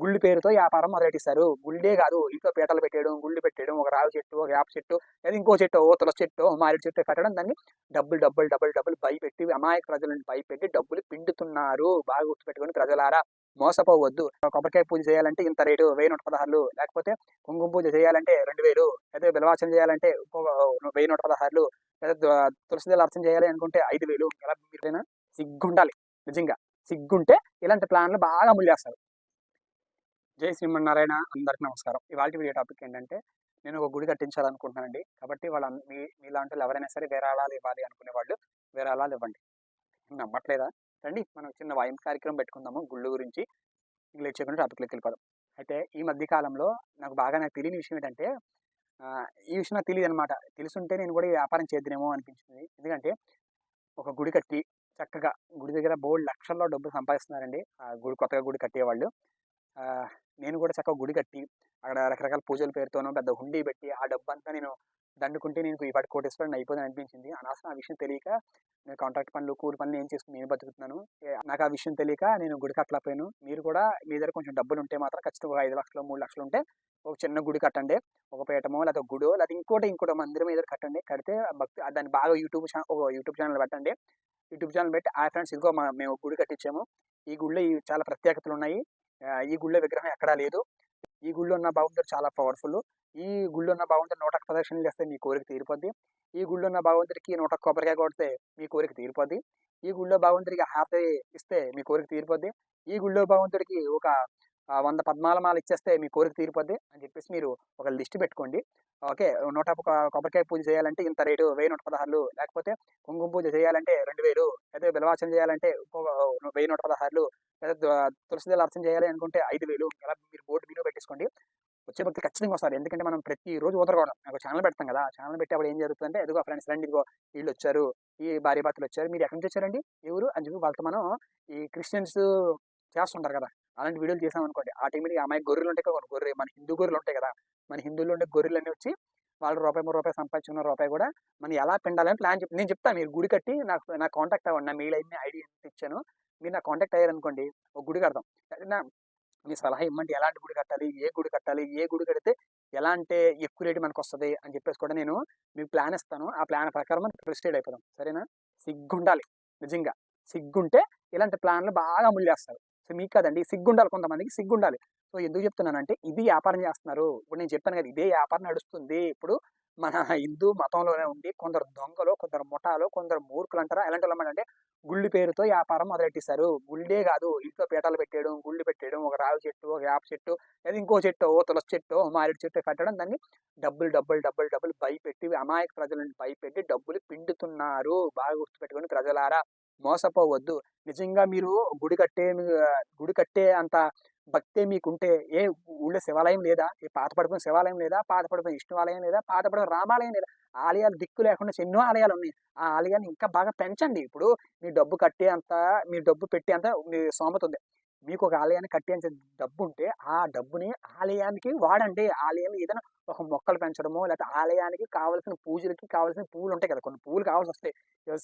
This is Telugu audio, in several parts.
గుళ్ళు పేరుతో వ్యాపారం మొదలెట్టిస్తారు. గుళ్ళే కాదు ఇంట్లో పీటలు పెట్టేయడం గుళ్ళు పెట్టేయడం ఒక రావి చెట్టు ఒక వేప చెట్టు లేదా ఇంకో చెట్టు ఓ తులసి చెట్టు మారేడు చెట్టు కట్టడం దాన్ని డబ్బులు డబ్బులు డబ్బులు డబ్బులు భయపెట్టి అమాయక ప్రజలను భయపెట్టి డబ్బులు పిండుతున్నారు. బాగా గుర్తుపెట్టుకుని ప్రజలారా మోసపోవద్దు. కొబ్బరికాయ పూజ చేయాలంటే ఇంత రేటు వెయ్యి నూట పదహారులు. లేకపోతే కుంకుమ పూజ చేయాలంటే రెండు వేలు లేదా బిలవాచన చేయాలంటే ఇంకో వెయ్యి నూట పదహారులు లేదా దు- అర్చన చేయాలి అనుకుంటే ఐదు వేలు. ఇలా మీరైనా సిగ్గుండాలి. నిజంగా సిగ్గుంటే ఇలాంటి ప్లాన్లు బాగా ముల్లేస్తారు జై శ్రీమన్నారాయణ అందరికి నమస్కారం. ఇవాళ వీడియో టాపిక్ ఏంటంటే నేను ఒక గుడి కట్టించాలనుకుంటున్నానండి. కాబట్టి వాళ్ళ మీ మీలాంటి ఎవరైనా సరే విరాళాలు ఇవ్వాలి అనుకునే వాళ్ళు విరాళాలు ఇవ్వండి. నమ్మట్లేదా? రండి మనం చిన్న వాయం కార్యక్రమం పెట్టుకుందాము గుళ్ళు గురించి. ఇంక లేట్ చేయకుండా టాపిక్లోకి వెళ్ళిపోదాం. అయితే ఈ మధ్య కాలంలో నాకు బాగా నాకు తెలియని విషయం ఏంటంటే ఈ విషయం నాకు తెలియదు అనమాట తెలుసుంటే నేను కూడా వ్యాపారం చేద్దానేమో అనిపించింది. ఎందుకంటే ఒక గుడి కట్టి చక్కగా గుడి దగ్గర బోల్డ్ లక్షల్లో డబ్బులు సంపాదిస్తున్నారండి. ఆ గుడి కొత్తగా గుడి కట్టేవాళ్ళు. నేను కూడా చక్కగా గుడి కట్టి అక్కడ రకరకాల పూజల పేరుతోనో పెద్ద హుండీ పెట్టి ఆ డబ్బు అంతా నేను దండుకుంటే నేను ఈ పాటి కోటేశ్వరం అయిపోతుంది అనిపించింది. అనవసరం ఆ విషయం తెలియక నేను కాంట్రాక్ట్ పనులు కూలి పనులు ఏం చేసుకుని నేను బతుకుతున్నాను. నాకు ఆ విషయం తెలియక నేను గుడి కట్టలేకపోయాను. మీరు కూడా మీ దగ్గర కొంచెం డబ్బులు ఉంటే మాత్రం ఖచ్చితంగా ఒక ఐదు లక్షలు మూడు లక్షలు ఉంటే ఒక చిన్న గుడి కట్టండి. ఒక పీఠమో లేదా గుడో లేదా ఇంకోటి ఇంకోటి మందిరం ఏదో కట్టండి. కడితే భక్తి దాన్ని బాగా యూట్యూబ్ ఛానల్ ఒక యూట్యూబ్ ఛానల్ పెట్టండి. యూట్యూబ్ ఛానల్ పెట్టి ఆ ఫ్రెండ్స్ ఇదిగో మేము గుడి కట్టించాము. ఈ గుడిలో చాలా ప్రత్యేకతలు ఉన్నాయి ఈ గుళ్ళో విగ్రహం ఎక్కడా లేదు. ఈ గుళ్ళో ఉన్న భగవంతుడు చాలా పవర్ఫుల్. ఈ గుళ్ళో ఉన్న భగవంతుడు నూట ప్రదక్షిణలు చేస్తే మీ కోరిక తీరిపోద్ది. ఈ గుళ్ళో ఉన్న భగవంతుడికి నూట కొబ్బరికాయ కొడితే మీ కోరిక తీరిపోద్ది. ఈ గుళ్ళో భగవంతుడికి హారతి ఇస్తే మీ కోరిక తీరిపోద్ది. ఈ గుళ్ళో భగవంతుడికి ఒక వంద పద్మాలమాల ఇచ్చేస్తే మీ కోరిక తీరిపోద్ది అని చెప్పేసి మీరు ఒక లిస్ట్ పెట్టుకోండి. ఓకే నూట ఒక కొబ్బరికాయ పూజ చేయాలంటే ఇంత రేటు వెయ్యి నూట పదహారులు లేకపోతే కుంకుమ పూజ చేయాలంటే రెండు వేలు లేదా బిలవాచన చేయాలంటే వెయ్యి నూట పదహారులు లేదా దు- అర్చన చేయాలి అనుకుంటే ఐదు వేలు ఇలా మీరు బోర్డు మీరు పెట్టేసుకోండి. వచ్చే భక్తులు ఖచ్చితంగా వస్తారు. ఎందుకంటే మనం ప్రతి రోజు ఉదరకూడదు ఒక ఛానల్ పెడతాం కదా ఛానల్ పెట్టేప్పుడు ఏం జరుగుతుందంటే ఎదుగో ఫ్రెండ్స్ రండి ఇదిగో వీళ్ళు వచ్చారు ఈ భార్య భర్తలు వచ్చారు మీరు ఎక్కడి నుంచి వచ్చారండి? ఎవరు అని చెప్పి వాళ్ళతో మనం ఈ క్రిస్టియన్స్ చేస్తుంటారు కదా అలాంటి వీడియోలు చేసాం అనుకోండి. ఆటోమేటిక్గా అమ్మాయి గొర్రెలు ఉంటాయి కదా గొర్రె మన హిందూ గొర్రెలు ఉంటాయి కదా. మన హిందువులు ఉండే గొర్రెలు అన్నీ వచ్చి వాళ్ళు రూపాయి మూడు రూపాయి సంపాదించుకున్న రూపాయి కూడా మనం ఎలా పిండాలని ప్లాన్ చెప్ నేను చెప్తాను మీరు గుడి కట్టి నాకు నా కాంటాక్ట్ అవ్వండి. నా మెయిల్ ఐడి ఐడి ఇచ్చాను మీరు నా కాంటాక్ట్ అయ్యారనుకోండి ఒక గుడి కడతాం. నా మీ సలహా ఇమ్మంటే ఎలాంటి గుడి కట్టాలి? ఏ గుడి కట్టాలి? ఏ గుడి కడితే ఎలా అంటే ఎక్కువ రేటు మనకు వస్తుంది అని చెప్పేసి కూడా నేను మీకు ప్లాన్ ఇస్తాను. ఆ ప్లాన్ ప్రకారం మనం ప్రిస్టేడ్ అయిపోదాం. సరేనా? సిగ్గుండాలి. నిజంగా. సిగ్గుంటే ఇలాంటి ప్లాన్లు బాగా అమలు చేస్తారు. సో మీకు కదండి సిగ్గుండాలి కొంతమందికి సిగ్గుండాలి. సో ఎందుకు చెప్తున్నానంటే ఇది వ్యాపారం చేస్తున్నారు. ఇప్పుడు నేను చెప్పాను కదా ఇదే వ్యాపారం నడుస్తుంది. ఇప్పుడు మన హిందూ మతంలోనే ఉండి కొందరు దొంగలు కొందరు ముఠాలు కొందరు మూర్ఖులు అంటారా ఎలాంటి వాళ్ళు అంటే గుళ్ళు పేరుతో వ్యాపారం మొదలెట్టిస్తారు గుళ్ళే కాదు ఇంట్లో పీటలు పెట్టేయడం గుళ్ళు పెట్టేయడం ఒక రావి చెట్టు ఒక వేప చెట్టు లేదా ఇంకో చెట్టు ఓ తులసి చెట్టు మారేడు చెట్టు కట్టడం దాన్ని డబ్బులు డబ్బులు డబ్బులు డబ్బులు భయపెట్టి అమాయక ప్రజలను భయపెట్టి డబ్బులు పిండుతున్నారు. బాగా గుర్తుపెట్టుకొని ప్రజలారా. మోసపోవద్దు. నిజంగా మీరు గుడి కట్టే గుడి కట్టే అంత భక్తే మీకుంటే ఏ ఊళ్ళో శివాలయం లేదా ఏ పాత శివాలయం లేదా పాత పడిపోయిన విష్ణువాలయం లేదా పాత పడిపోయిన రామాలయం లేదా ఆలయాలు దిక్కు లేకుండా ఎన్నో ఆలయాలు ఉన్నాయి. ఆ ఆలయాన్ని ఇంకా బాగా పెంచండి. ఇప్పుడు మీ డబ్బు కట్టే అంత మీ డబ్బు పెట్టే అంత మీ సోమత ఉంది. మీకు ఒక ఆలయాన్ని కట్టేంత డబ్బు ఉంటే ఆ డబ్బుని ఆలయానికి వాడండి. ఆలయం ఏదైనా ఒక మొక్కలు పెంచడమో లేకపోతే ఆలయానికి కావాల్సిన పూజలకి కావాల్సిన పూలు ఉంటాయి కదా కొన్ని పూలు కావాల్సి వస్తాయి.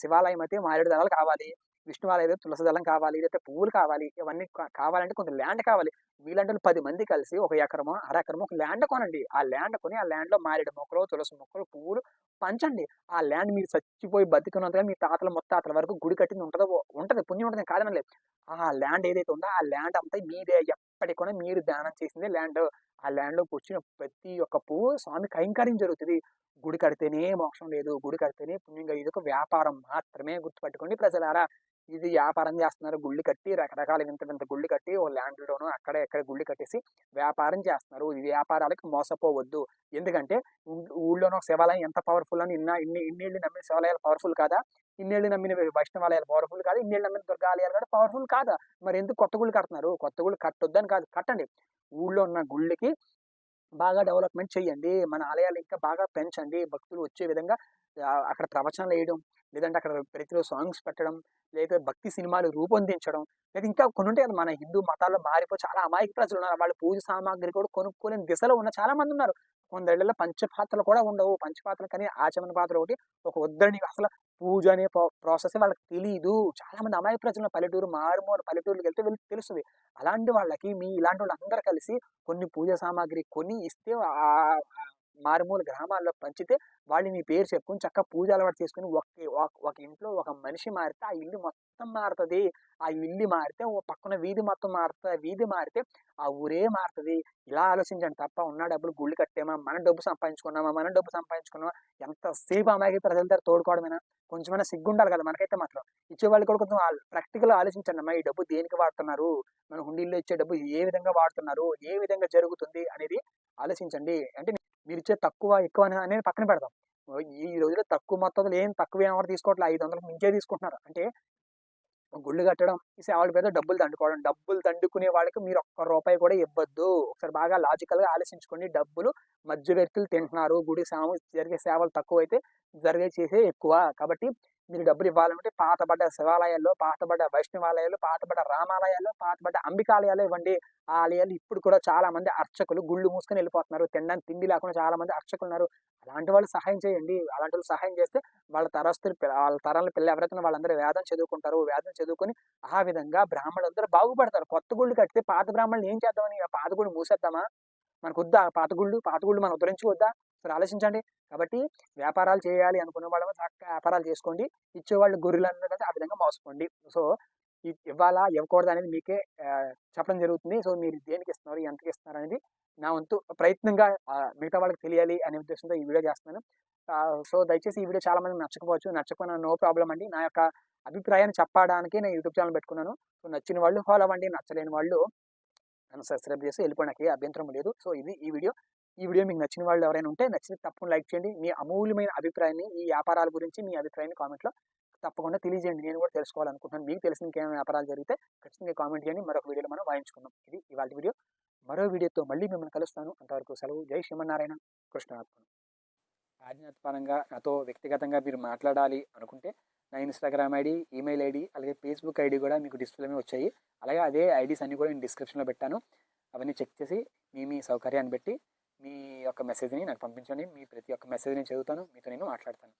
శివాలయం అయితే మారేడు దళాలు కావాలి విష్ణువాలయం అయితే తులసి దళం కావాలి లేకపోతే పువ్వులు కావాలి ఇవన్నీ కావాలంటే కొంత ల్యాండ్ కావాలి. వీళ్ళంటే పది మంది కలిసి ఒక ఎకరమో అర ఎకరమో ఒక ల్యాండ్ కొనండి. ఆ ల్యాండ్ కొని ఆ ల్యాండ్లో మారేడు మొక్కలు తులసి మొక్కలు పువ్వులు పంచండి. ఆ ల్యాండ్ మీరు చచ్చిపోయి బతికినంతగా మీ తాతల మొత్తాతల వరకు గుడి కట్టింది ఉంటుందో ఉంటుంది పుణ్యం ఉంటుంది కాదనలేదు. ఆ ల్యాండ్ ఏదైతే ఉందో ఆ ల్యాండ్ అంతా మీదే. ఎప్పటికి కూడా మీరు దానం చేసిందే ల్యాండ్. ఆ ల్యాండ్లోకి వచ్చిన ప్రతి ఒక్క పువ్వు స్వామి కైంకర్యం జరుగుతుంది. గుడి కడితేనే మోక్షం లేదు. గుడి కడితేనే పుణ్యం ఇది ఒక వ్యాపారం మాత్రమే గుర్తుపట్టుకోండి ప్రజలారా. ఇది వ్యాపారం చేస్తున్నారు. గుళ్ళు కట్టి రకరకాల వింత వింత గుళ్ళు కట్టి ఓ ల్యాండ్లోనూ అక్కడ ఎక్కడ గుళ్ళు కట్టేసి వ్యాపారం చేస్తున్నారు. ఈ వ్యాపారాలకు మోసపోవద్దు. ఎందుకంటే ఊ- ఊళ్ళోనో శివాలయం ఎంత పవర్ఫుల్ అని ఇన్న ఇన్ని ఇన్నేళ్ళు నమ్మిన శివాలయాలు పవర్ఫుల్ కాదా? ఇన్నేళ్ళు నమ్మిన వైష్ణవాలయాలు పవర్ఫుల్ కాదు? ఇన్నేళ్ళు నమ్మిన దుర్గాలయాలు కూడా పవర్ఫుల్ కాదా? మరి ఎందుకు కొత్త గుళ్ళు కడుతున్నారు? కొత్త గుళ్ళు కట్టొద్దని కాదు. కట్టండి. ఊళ్ళో ఉన్న గుళ్ళకి బాగా డెవలప్మెంట్ చేయండి. మన ఆలయాలు ఇంకా బాగా పెంచండి. భక్తులు వచ్చే విధంగా అక్కడ ప్రవచనాలు వేయడం లేదంటే అక్కడ ప్రతిరోజు సాంగ్స్ పెట్టడం లేదా భక్తి సినిమాలు రూపొందించడం లేదా ఇంకా కొన్ని ఉంటాయి కదా మన హిందూ మతాల్లో మారిపోయి చాలా అమాయక ప్రజలు ఉన్నారు. వాళ్ళు పూజ సామాగ్రి కూడా కొనుక్కోలేని దిశలో ఉన్న చాలా మంది ఉన్నారు. కొందళ్ళలో పంచపాత్రలు కూడా ఉండవు. పంచపాత్రలు కానీ ఆచమన పాత్ర ఒకటి ఒక ఉద్దరిని అసలు పూజ అనే ప్రాసెస్ వాళ్ళకి తెలియదు చాలా మంది అమాయక ప్రజలు పల్లెటూరు మారుమూల పల్లెటూరుకి వెళ్తే వీళ్ళకి తెలుస్తుంది. అలాంటి వాళ్ళకి మీ ఇలాంటి వాళ్ళందరూ కలిసి కొన్ని పూజ సామాగ్రి కొని ఇస్తే మారుమూల గ్రామాల్లో పంచితే వాళ్ళు మీ పేరు చెప్పుకుని చక్క పూజ అలవాటు చేసుకుని ఒక ఒక- ఇంట్లో ఒక మనిషి మారితే ఆ ఇల్లు మొత్తం మారుతుంది. ఆ ఇల్లు మారితే ఓ పక్కన వీధి మొత్తం మారుతుంది ఆ వీధి మారితే ఆ ఊరే మారుతుంది. ఇలా ఆలోచించండి తప్ప ఉన్న డబ్బులు గుళ్ళు కట్టేమా మన డబ్బు సంపాదించుకున్నామా మన డబ్బు సంపాదించుకున్నామా ఎంతసేపు అమ్మాయికి ప్రజల దగ్గర తోడుకోవడమేనా? కొంచెమైనా సిగ్గుండాలి కదా మనకైతే మాత్రం. ఇచ్చేవాళ్ళు కూడా కొంచెం ప్రాక్టికల్ ఆలోచించండి. అమ్మా ఈ డబ్బు దేనికి వాడుతున్నారు? మన హుండీల్లో ఇచ్చే డబ్బు ఏ విధంగా వాడుతున్నారు? ఏ విధంగా జరుగుతుంది? అనేది ఆలోచించండి. అంటే మీరు ఇచ్చే తక్కువ ఎక్కువ అనేది పక్కన పెడదాం. ఈ రోజుల్లో తక్కువ మొత్తంలో ఏం తక్కువ ఏమైనా తీసుకోవట్లేదు. ఐదు వందలకు మించే తీసుకుంటున్నారు. అంటే గుళ్ళు కట్టడం ఈ సేవల మీద డబ్బులు దండుకోవడం డబ్బులు దండుకునే వాళ్ళకి మీరు ఒక్క రూపాయి కూడా ఇవ్వద్దు. ఒకసారి బాగా లాజికల్గా ఆలోచించుకోండి. డబ్బులు మధ్య వ్యక్తులు తింటున్నారు. గుడి సాము జరిగే సేవలు తక్కువ అయితే జరిగే చేసే ఎక్కువ. కాబట్టి మీరు డబ్బులు ఇవ్వాలంటే పాతబడ్డ శివాలయాల్లో పాతబడ్డ వైష్ణవాలయాలు పాతబడ్డ రామాలయాల్లో పాతబడ్డ అంబికాలయాలు ఇవ్వండి. ఆ ఆలయాలు ఇప్పుడు కూడా చాలా మంది అర్చకులు గుళ్ళు మూసుకొని వెళ్ళిపోతున్నారు. తినడానికి తిండి లేకుండా చాలా మంది అర్చకులు ఉన్నారు అలాంటి వాళ్ళు సహాయం చేయండి. అలాంటి వాళ్ళు సహాయం చేస్తే వాళ్ళ తరస్తులు వాళ్ళ తరాల పిల్ల ఎవరైతే వాళ్ళందరూ వేదం చదువుకుంటారు. వేదం చదువుకొని ఆ విధంగా బ్రాహ్మణులందరూ బాగుపడతారు. కొత్త గుళ్ళు కడితే పాత బ్రాహ్మణులు ఏం చేద్దామని? ఆ పాత గుడి మూసేద్దామా? మనకు వద్దా ఆ పాత గుళ్ళు? పాత గుళ్ళు మనం ఉద్ధరించుకోవద్దా? సరే ఆలోచించండి. కాబట్టి వ్యాపారాలు చేయాలి అనుకునే వాళ్ళు చక్కగా వ్యాపారాలు చేసుకోండి. ఇచ్చేవాళ్ళు గొర్రెలు అన్నది ఆ విధంగా మోసపోండి. సో ఇవ్వాలా ఇవ్వకూడదు అనేది మీకే చెప్పడం జరుగుతుంది. సో మీరు దేనికి ఇస్తున్నారు ఎంతకి ఇస్తున్నారు అనేది నా వంతు ప్రయత్నంగా మిగతా వాళ్ళకి తెలియాలి అనే ఉద్దేశంతో ఈ వీడియో చేస్తున్నాను. సో దయచేసి ఈ వీడియో చాలా మంది నచ్చకపోవచ్చు. నచ్చకపోయినా నో ప్రాబ్లం అండి. నా యొక్క అభిప్రాయాన్ని చెప్పడానికి నేను యూట్యూబ్ ఛానల్ పెట్టుకున్నాను. సో నచ్చిన వాళ్ళు ఫాలో అవ్వండి. నచ్చలేని వాళ్ళు నన్ను సబ్స్క్రైబ్ చేసి వెళ్ళిపోయి నాకు ఏ అభ్యంతరం లేదు. సో ఇది ఈ వీడియో ఈ వీడియో మీకు నచ్చిన వాళ్ళు ఎవరైనా ఉంటే నచ్చిన తప్పకుండా లైక్ చేయండి. మీ అమూల్యమైన అభిప్రాయాన్ని ఈ వ్యాపారాల గురించి మీ అభిప్రాయాన్ని కామెంట్లో తప్పకుండా తెలియజేయండి. నేను కూడా తెలుసుకోవాలనుకుంటున్నాను. మీకు తెలిసిన ఇంకేమైనా వ్యాపారాలు జరిగితే ఖచ్చితంగా కామెంట్ చేయండి. మరొక వీడియోలో మనం వాయించుకుందాం. ఇది ఇవాళ వీడియో. మరో వీడియోతో మళ్ళీ మిమ్మల్ని కలుస్తాను. అంతవరకు సెలవు. జై శ్రీమన్నారాయణ. కృష్ణాత్మ పరంగా నాతో వ్యక్తిగతంగా మీరు మాట్లాడాలి అనుకుంటే నా ఇన్స్టాగ్రామ్ ఐడి ఈమెయిల్ ఐడి అలాగే ఫేస్బుక్ ఐడి కూడా మీకు డిస్ప్లేమే వచ్చాయి. అలాగే అదే ఐడీస్ అన్నీ కూడా నేను డిస్క్రిప్షన్లో పెట్టాను. అవన్నీ చెక్ చేసి మీ మీ సౌకర్యాన్ని బట్టి మీ యొక్క మెసేజ్ని నాకు పంపించండి. మీ ప్రతి ఒక్క మెసేజ్ నేను చదువుతాను. మీతో నేను మాట్లాడతాను.